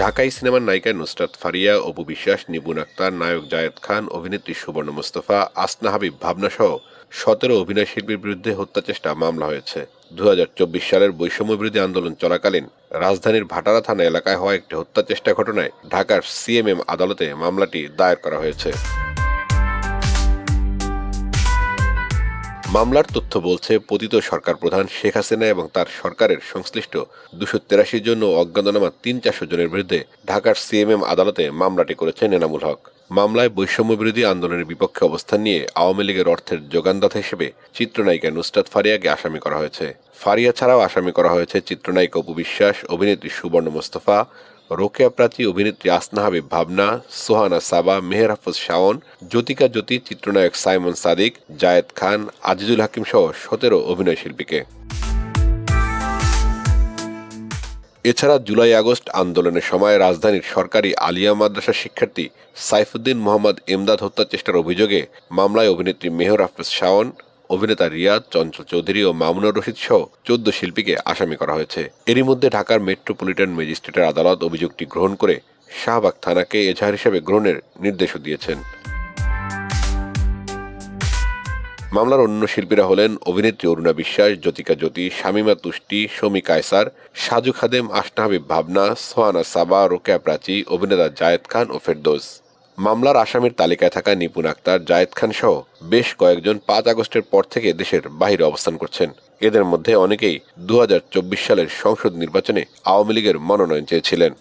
ঢাকাই সিনেমার নায়িকা নুসরাত ফারিয়া, অপু বিশ্বাস নিবুন আক্তার, নায়ক জায়েদ খান, অভিনেত্রী সুবর্ণ মুস্তফা, আসনা হাবিব ভাবনাসহ সতেরো অভিনয় শিল্পীর বিরুদ্ধে হত্যা চেষ্টা মামলা হয়েছে। দু হাজার চব্বিশ সালের বৈষম্য বিরোধী আন্দোলন চলাকালীন রাজধানীর ভাটারা থানা এলাকায় হওয়া একটি হত্যা চেষ্টা ঘটনায় ঢাকার সিএমএম আদালতে মামলাটি দায়ের করা হয়েছে। মামলার তথ্য বলছে, পতিত সরকার প্রধান শেখ হাসিনা এবং তার সরকারের সংশ্লিষ্ট দুশো তেরাশির জন্য অজ্ঞাতনামা তিন চারশো জনের বিরুদ্ধে ঢাকার সিএমএম আদালতে মামলাটি করেছেন এনামুল হক। মামলায় বৈষম্য বিরোধী আন্দোলনের বিপক্ষে অবস্থান নিয়ে আওয়ামী লীগের অর্থের যোগানদাতা হিসেবে চিত্রনায়িকা নুসরাত ফারিয়াকে আসামি করা হয়েছে। ফারিয়া ছাড়াও আসামি করা হয়েছে চিত্রনায়িকা অপু বিশ্বাস, অভিনেত্রী সুবর্ণ মোস্তফা রোকেয়া প্রাচী অভিনেত্রী আসনা হাবিব ভাবনা, সোহানা সাবা, মেহের হাফজ শাওন, জ্যোতিকা জ্যোতি, চিত্রনায়ক সাইমন সাদিক, জায়েদ খান, আজিজুল হাকিম সহ সতেরো অভিনয় শিল্পীকে। এছাড়া জুলাই আগস্ট আন্দোলনের সময় রাজধানীর সরকারি আলিয়া মাদ্রাসার শিক্ষার্থী সাইফুদ্দিন মোহাম্মদ এমদাদ হত্যা চেষ্টার অভিযোগে মামলায় অভিনেত্রী মেহর হাফেজ শাওন অভিনেতা রিয়াদ, চঞ্চল চৌধুরী ও মামুনুর রশিদ সহ চোদ্দ শিল্পীকে আসামি করা হয়েছে। এরই মধ্যে ঢাকার মেট্রোপলিটন ম্যাজিস্ট্রেটের আদালত অভিযোগটি গ্রহণ করে শাহবাগ থানাকে এজাহার হিসেবে গ্রহণের নির্দেশও দিয়েছেন। মামলার অন্য শিল্পীরা হলেন অভিনেত্রী অরুণা বিশ্বাস, জ্যোতিকা জ্যোতি, শামিমা তুষ্টি, শমী কায়সার, সাজু খাদেম আশনা হাবিব ভাবনা, সোহানা সাবা, রোকেয়া প্রাচী, অভিনেতা জায়েদ খান ও ফেরদৌস। মামলার আসামির তালিকায় থাকা নিপুণ আক্তার, জায়েদ খান সহ বেশ কয়েকজন পাঁচ আগস্টের পর থেকে দেশের বাহিরে অবস্থান করছেন। এদের মধ্যে অনেকেই দু হাজার চব্বিশ সালের সংসদ নির্বাচনে আওয়ামী লীগের মনোনয়ন চেয়েছিলেন।